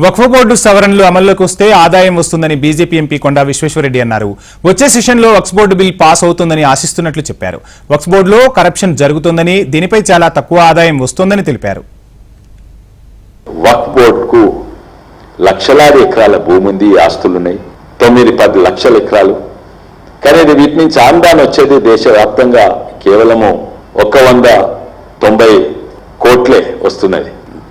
వక్ఫ్ board సవరణలు అమల్లోకి వస్తే ఆదాయం వస్తుందని బీజేపీ ఎంపీ కొండా విశ్వేశ్వరరెడ్డి అన్నారు. వచ్చే సెషన్లో వక్స్ బోర్డు బిల్ పాస్ అవుతుందని ఆశిస్తున్నట్లు చెప్పారు. వక్స్ బోర్డులో కరప్షన్ జరుగుతుందని దీనిపై చాలా తక్కువ ఆదాయం వస్తుందని తెలిపారు. వక్ఫ్ బోర్డుకు లక్షలాది ఎకరాల భూమి ఉంది ఆస్తులున్నాయి తొమ్మిది పది లక్షల ఎకరాలు. కానీ ఇది వీటి నుంచి ఆందాన్ వచ్చేది దేశవ్యాప్తంగా కేవలము ఒక వంద తొంభై కోట్లే వస్తున్నది.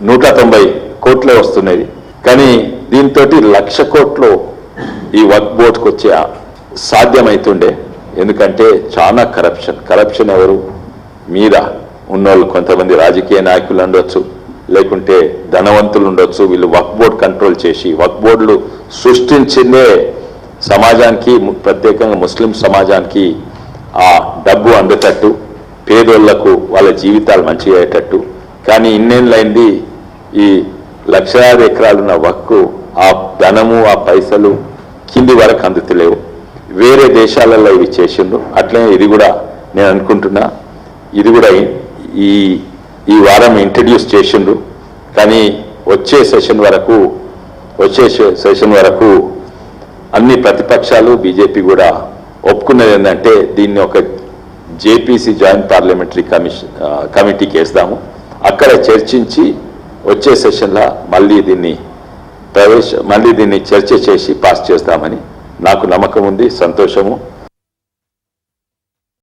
నూట తొంభై కోట్లే వస్తున్నది. కానీ దీంతో లక్ష కోట్లు ఈ వర్క్ బోర్డ్కి వచ్చే సాధ్యమైతుండే. ఎందుకంటే చాలా కరప్షన్ కరప్షన్ ఎవరు? మీద ఉన్నోళ్ళు కొంతమంది రాజకీయ నాయకులు ఉండొచ్చు. లేకుంటే ధనవంతులు ఉండొచ్చు. వీళ్ళు వర్క్ బోర్డ్ కంట్రోల్ చేసి వర్క్ బోర్డులు సృష్టించిందే సమాజానికి ప్రత్యేకంగా ముస్లిం సమాజానికి ఆ డబ్బు అందేటట్టు పేదోళ్ళకు వాళ్ళ జీవితాలు మంచిగా అయ్యేటట్టు కానీ ఇన్నేళ్ళైంది ఈ లక్షలాది ఎకరాలున్న వక్కు ఆ ధనము ఆ పైసలు కింది వరకు అందుతలేవు. వేరే దేశాలలో ఇవి చేసిండు అట్లనే ఇది కూడా నేను అనుకుంటున్నా. ఇది కూడా ఈ ఈ వారం ఇంట్రడ్యూస్ చేసిండు కానీ వచ్చే సెషన్ వరకు వచ్చే సె- సెషన్ వరకు అన్ని ప్రతిపక్షాలు బీజేపీ కూడా ఒప్పుకున్నది ఏంటంటే దీన్ని ఒక జేపీసీ జాయింట్ పార్లమెంటరీ కమిషన్ కమిటీకి వేస్తాము. అక్కడ చర్చించి వచ్చే సెషన్లో మళ్ళీ దీన్ని ప్రవేశ మళ్ళీ దీన్ని చర్చ చేసి పాస్ చేస్తామని నాకు నమ్మకం ఉంది సంతోషము.